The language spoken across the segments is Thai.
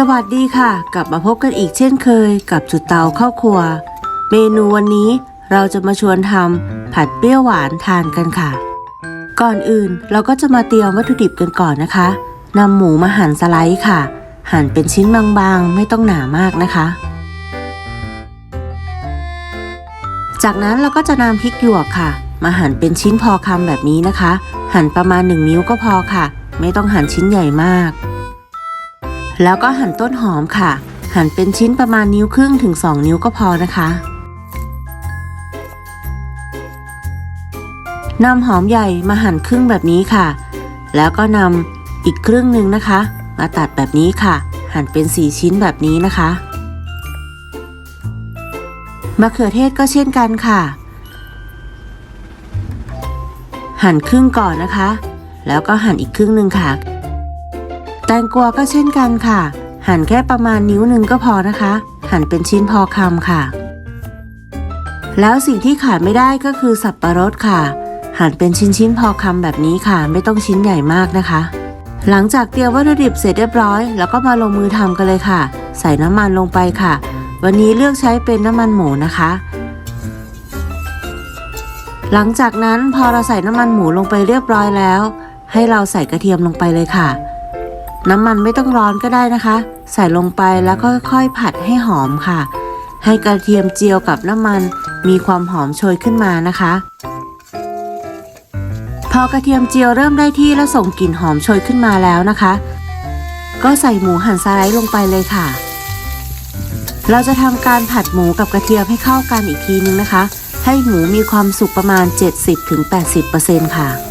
สวัสดีค่ะ กลับมาพบกันอีกเช่นเคย กับจุดเตาเข้าครัว เมนูวันนี้เราจะมาชวนทำผัดเปรี้ยวหวานทานกันค่ะ ก่อนอื่นเราก็จะมาเตรียมวัตถุดิบกันก่อนนะคะนำหมูมาหั่นสไลด์ค่ะ หั่นเป็นชิ้นบางๆ ไม่ต้องหนามากนะคะ จากนั้นเราก็จะนำพริกหยวกค่ะ มาหั่นเป็นชิ้นพอคำแบบนี้นะคะ หั่นประมาณ 1 นิ้วก็พอค่ะ ไม่ต้องหั่นชิ้นใหญ่มาก แล้วก็หั่นต้นหอมค่ะ หั่นเป็นชิ้นประมาณนิ้วครึ่งถึง 2 นิ้วก็พอนะคะนำหอมใหญ่มาหั่นครึ่งแบบนี้ค่ะ แล้วก็นำอีกครึ่งหนึ่งนะคะ มาตัดแบบนี้ค่ะ หั่นเป็น 4 ชิ้นแบบนี้นะคะมะเขือเทศก็เช่นกันค่ะ หั่นครึ่งก่อนนะคะ แล้วก็หั่นอีกครึ่งหนึ่งค่ะ แตงกวาก็เช่นกันค่ะ หั่นแค่ประมาณนิ้วหนึ่งก็พอนะคะ หั่นเป็นชิ้นพอคำค่ะ แล้วสิ่งที่ขาดไม่ได้ก็คือสับปะรดค่ะ หั่นเป็นชิ้นๆพอคำแบบนี้ค่ะ ไม่ต้องชิ้นใหญ่มากนะคะ หลังจากเตรียมวัตถุดิบเสร็จเรียบร้อย แล้วก็มาลงมือทำกันเลยค่ะ ใส่น้ำมันลงไปค่ะ วันนี้เลือกใช้เป็นน้ำมันหมูนะคะหลังจากนั้นพอเราใส่น้ำมันหมูลงไปเรียบร้อยแล้ว ให้เราใส่กระเทียมลงไปเลยค่ะ น้ำมันไม่ต้องร้อนก็ได้นะคะ ใส่ลงไปแล้วค่อยๆผัดให้หอมค่ะ ให้กระเทียมเจียวกับน้ำมันมีความหอมโชยขึ้นมานะคะ พอกระเทียมเจียวเริ่มได้ที่และส่งกลิ่นหอมโชยขึ้นมาแล้วนะคะ ก็ใส่หมูหั่นสไลด์ลงไปเลยค่ะ เราจะทำการผัดหมูกับกระเทียมให้เข้ากันอีกทีนึงนะคะ ให้หมูมีความสุกประมาณ 70-80%ค่ะ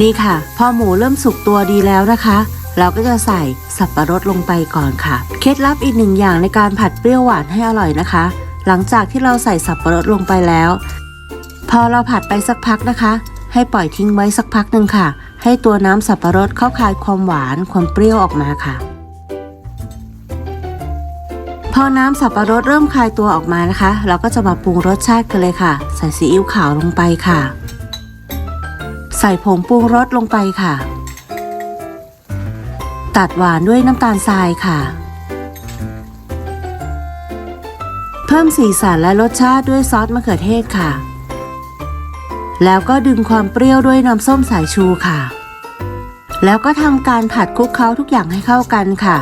นี่ค่ะ พอหมูเริ่มสุกตัวดีแล้วนะคะ เราก็จะใส่สับปะรดลงไปก่อนค่ะ เคล็ดลับอีกหนึ่งอย่างในการผัดเปรี้ยวหวานให้อร่อยนะคะ หลังจากที่เราใส่สับปะรดลงไปแล้ว พอเราผัดไปสักพักนะคะ ให้ปล่อยทิ้งไว้สักพักหนึ่งค่ะ ให้ตัวน้ำสับปะรดเข้าคายความหวานความเปรี้ยวออกมาค่ะ พอน้ำสับปะรดเริ่มคลายตัวออกมานะคะ เราก็จะมาปรุงรสชาติกันเลยค่ะ ใส่ซีอิ๊วขาวลงไปค่ะ ใส่ผงปรุงรสลงไปค่ะ ตัดหวานด้วยน้ำตาลทรายค่ะ เพิ่มสีสันและรสชาติด้วยซอสมะเขือเทศค่ะ แล้วก็ดึงความเปรี้ยวด้วยน้ำส้มสายชูค่ะ แล้วก็ทำการผัดคลุกเคล้าทุกอย่างให้เข้ากันค่ะ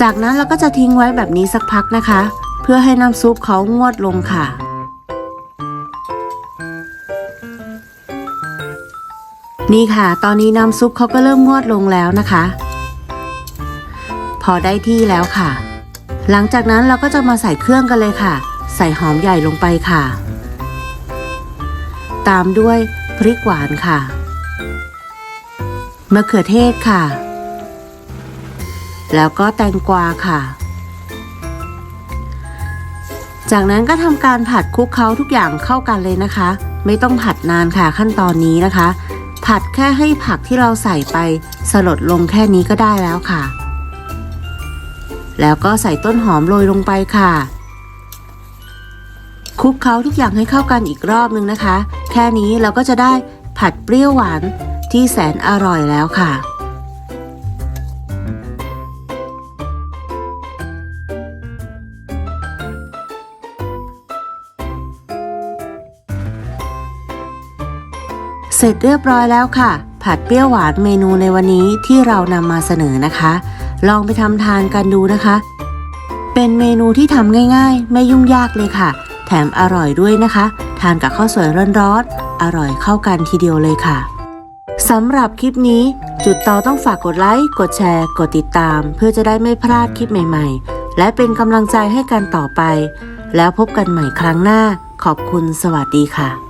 จากนั้นเราก็จะทิ้งไว้แบบนี้สักพักนะคะ เพื่อให้น้ำซุปเขางวดลงค่ะ นี่ค่ะ ตอนนี้น้ำซุปเขาก็เริ่มงวดลงแล้วนะคะ พอได้ที่แล้วค่ะ หลังจากนั้นเราก็จะมาใส่เครื่องกันเลยค่ะ ใส่หอมใหญ่ลงไปค่ะ ตามด้วยพริกหวานค่ะมะเขือเทศค่ะ แล้วก็แตงกวาค่ะ จากนั้นก็ทำการผัดคลุกเคล้าทุกอย่างเข้ากันเลยนะคะ ไม่ต้องผัดนานค่ะขั้นตอนนี้นะคะ ผัดแค่ให้ผักที่เราใส่ไปสลดลงแค่นี้ก็ได้แล้วค่ะ แล้วก็ใส่ต้นหอมโรยลงไปค่ะคลุกเคล้าทุกอย่างให้เข้ากันอีกรอบนึงนะคะ แค่นี้เราก็จะได้ผัดเปรี้ยวหวานที่แสนอร่อยแล้วค่ะ เสร็จเรียบร้อยแล้วค่ะ ผัดเปรี้ยวหวานเมนูในวันนี้ที่เรานำมาเสนอนะคะ ลองไปทำทานกันดูนะคะ เป็นเมนูที่ทำง่าย ๆ ไม่ยุ่งยากเลยค่ะ แถมอร่อยด้วยนะคะ ทานกับข้าวสวยร้อนๆอร่อยเข้ากันทีเดียวเลยค่ะสำหรับคลิปนี้ จุดเตาต้องฝากกดไลค์กดแชร์ กดติดตาม เพื่อจะได้ไม่พลาดคลิปใหม่ ๆ และเป็นกำลังใจให้กันต่อไป แล้วพบกันใหม่ครั้งหน้า ขอบคุณสวัสดีค่ะ